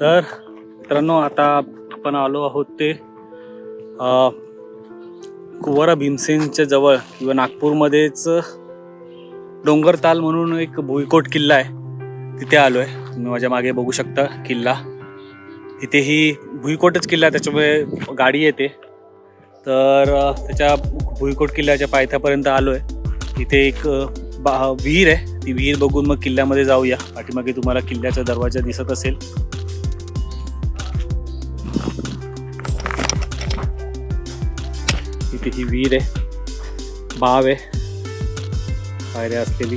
तर मित्रांनो आता आपण आलो आहोत ते कुवारा भीमसेनच्या जवळ किंवा नागपूरमध्येच डोंगरताल म्हणून एक भुईकोट किल्ला आहे. तिथे आलो आहे तुम्ही माझ्या मागे बघू शकता किल्ला. तिथेही भुईकोटच किल्ला आहे त्याच्यामुळे गाडी येते. तर त्याच्या भुईकोट किल्ल्याच्या पायथ्यापर्यंत आलो आहे इथे एक बा विहीर आहे. ती विहीर बघून मग किल्ल्यामध्ये जाऊया. पाठीमागे तुम्हाला किल्ल्याचा दरवाजा दिसत असेल. इथे ही विहीर आहे बाव आहे पायऱ्या असलेली.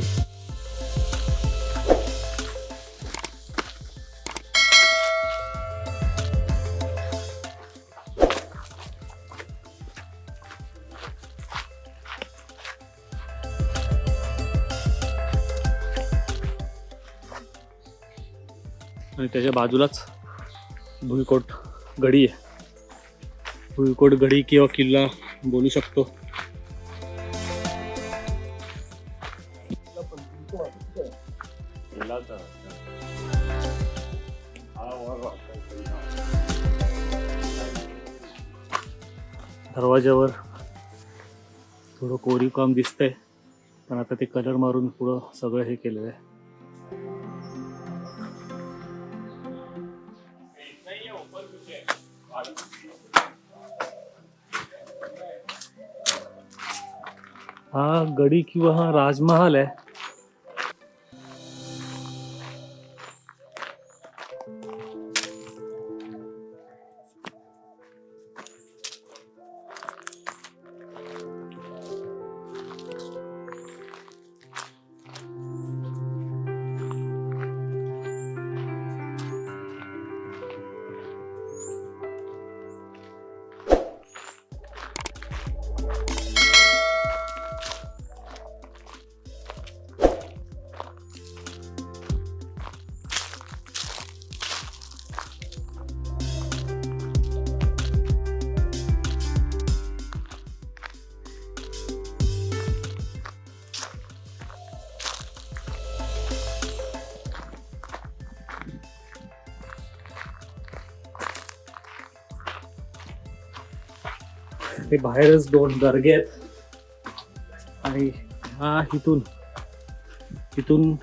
आणि त्याच्या बाजूलाच भुईकोट गडी आहे. भुईकोट गडी किंवा किल्ला बोलू शकतो. दरवाज्यावर थोडं कोरीव काम दिसतंय पण आता ते कलर मारून पुढं सगळं हे केलेलं आहे. हा गडी किंवा हा राजमहाल आहे. ते बाहेरच दोन दर्गे आहेत. आणि हा इथून इथून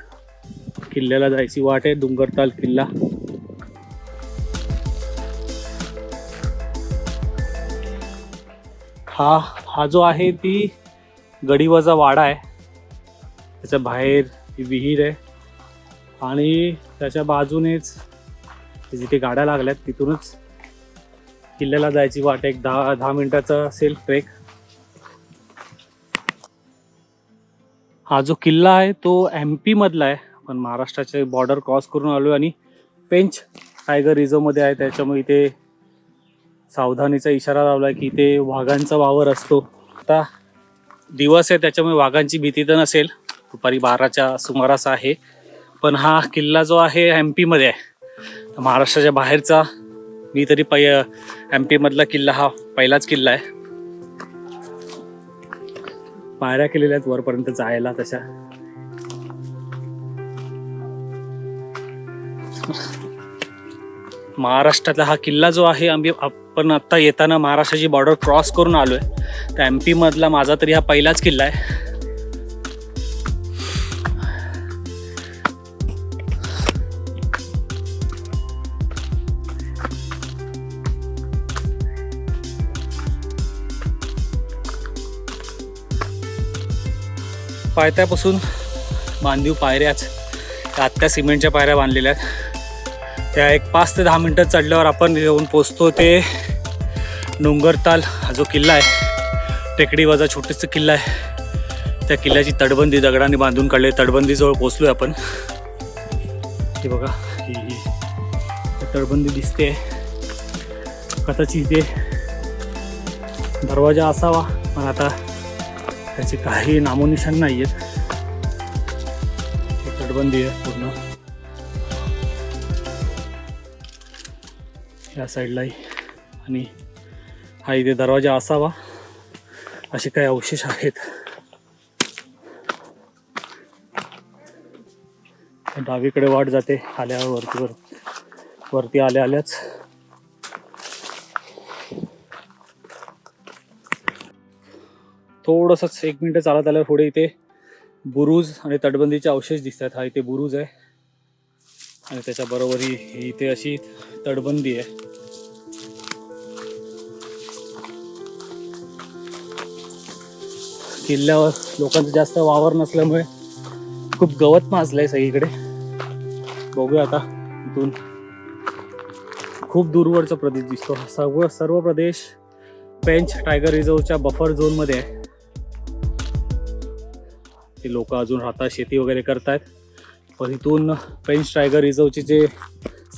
किल्ल्याला जायची वाट आहे डोंगरताल किल्ला. हा हा जो आहे ती गडीवजा वाडा आहे. त्याच्या बाहेर ही विहीर आहे. आणि त्याच्या बाजूनेच जिथे गाड्या लागल्यात तिथूनच किल्ल्याला जायची वाट एक दहा दहा मिनिटाचा असेल ट्रेक हा जो किल्ला आहे तो एम पी मधला आहे. पण महाराष्ट्राचे बॉर्डर क्रॉस करून आलो आणि पेंच टायगर रिझर्वमध्ये आहे. त्याच्यामुळे इथे सावधानीचा इशारा लावला की इथे वाघांचा वावर असतो. आता दिवस आहे त्याच्यामुळे वाघांची भीती तर नसेल. दुपारी बाराच्या सुमारास आहे. पण हा किल्ला जो आहे एम पीमध्ये आहे. महाराष्ट्राच्या बाहेरचा मी तरी पै एम पीमधला किल्ला हा पहिलाच किल्ला आहे. पायऱ्या केलेल्या आहेत वरपर्यंत जायला तशा. महाराष्ट्रातला हा किल्ला जो आहे आम्ही आपण आत्ता येताना महाराष्ट्राची बॉर्डर क्रॉस करून आलोय. तर एम पीमधला माझा तरी हा पहिलाच किल्ला आहे. पायथ्यापासून बांधीव पायऱ्याच त्या आत्या सिमेंटच्या पायऱ्या बांधलेल्या आहेत. त्या एक पाच ते दहा मिनटं चढल्यावर आपण येऊन पोचतो. ते डोंगरताल हा जो किल्ला आहे टेकडीवजा छोटेसा किल्ला आहे. त्या किल्ल्याची तटबंदी दगडाने बांधून काढले तटबंदीजवळ पोचलोय आपण. ते बघा ही ही. तटबंदी दिसते. कदाचित इथे दरवाजा असावा पण आता त्याचे काही नामोनिशान नाही आहेत तटबंदी आहे पूर्ण. या साईडलाही. आणि हा इथे दरवाजा असावा. असे काही अवशेष आहेत. डावीकडे वाट जाते. आल्यावर वरतीवर वरती आल्या आल्याच थोडंसंच एक मिनटं चालत आल्यावर पुढे इथे बुरुज आणि तटबंदीचे अवशेष दिसतात. हा इथे बुरुज आहे. आणि त्याच्या बरोबर ही इथे अशी तटबंदी आहे. किल्ल्यावर लोकांचा जास्त वावर नसल्यामुळे खूप गवत माजलंय सगळीकडे. बघूया आता इथून. खूप दूरवरचा प्रदेश दिसतो. सर्व सर्व प्रदेश पेंच टायगर रिझर्वच्या बफर झोनमध्ये आहे. ते लोक अजून राहतात शेती वगैरे करतायत. पण इथून पेंच टायगर रिझर्वचे जे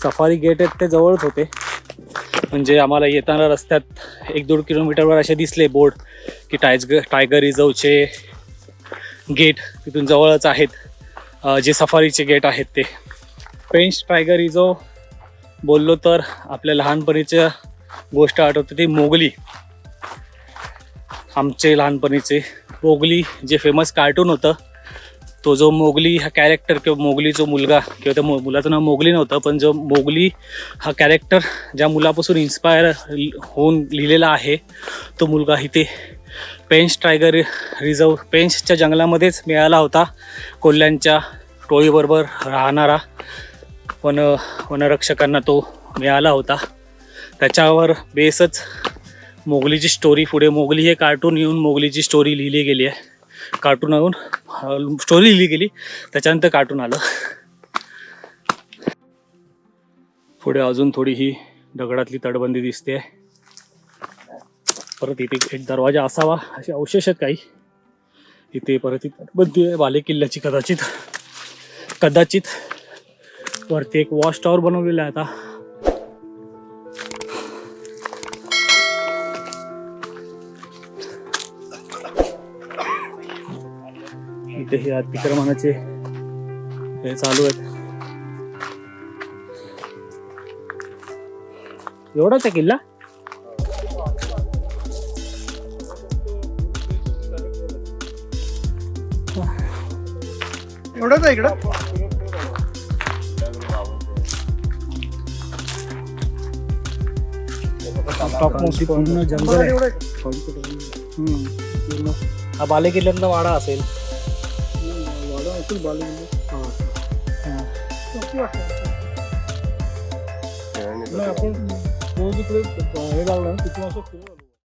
सफारी गेट आहेत ते जवळच होते. म्हणजे आम्हाला येताना रस्त्यात एक दोन किलोमीटरवर असे दिसले बोर्ड की टायज टायगर रिझर्वचे गेट तिथून जवळच आहेत. जे सफारीचे गेट आहेत ते. पेंच टायगर रिझर्व बोललो तर आपल्या लहानपणीच्या गोष्ट आठवते ती मोगली. आमचे लहानपणीचे. मोगली जे फेमस कार्टून होतं तो जो मोगली हा कॅरेक्टर किंवा मोगली जो मुलगा किंवा त्या मु- मुलाचं नाव मोगली नव्हतं पण जो मोगली हा कॅरेक्टर ज्या मुलापासून इन्स्पायर होऊन लिहिलेला आहे तो मुलगा इथे पेंच टायगर रिझर्व पेंचच्या जंगलामध्येच मिळाला होता. कोल्ह्यांच्या टोळीबरोबर राहणारा वन वनरक्षकांना तो मिळाला होता. त्याच्यावर बेसच मोगलीची स्टोरी पुढे. मोगली हे कार्टून येऊन मोगलीची स्टोरी लिहिली गेली आहे. कार्टून येऊन स्टोरी लिहिली गेली. त्याच्यानंतर कार्टून आलं. पुढे अजून थोडी ही दगडातली तटबंदी दिसते. परत इथे एक दरवाजा असावा असे अवशेष आहेत काही. इथे परत ही तटबंदी आहे बाले किल्ल्याची कदाचित. कदाचित वरती एक वॉच टॉवर बनवलेला आहे आता. इथे हे अतिक्रमणाचे हे चालू आहेत. एवढाच आहे किल्ला? एवढंच आहे इकडं? जंगल आहे. हा बाले किल्ल्यातला वाडा असेल. हा. वाटतं. नाही, आपण रोज इकडे हे लावलं ना तिथून असं.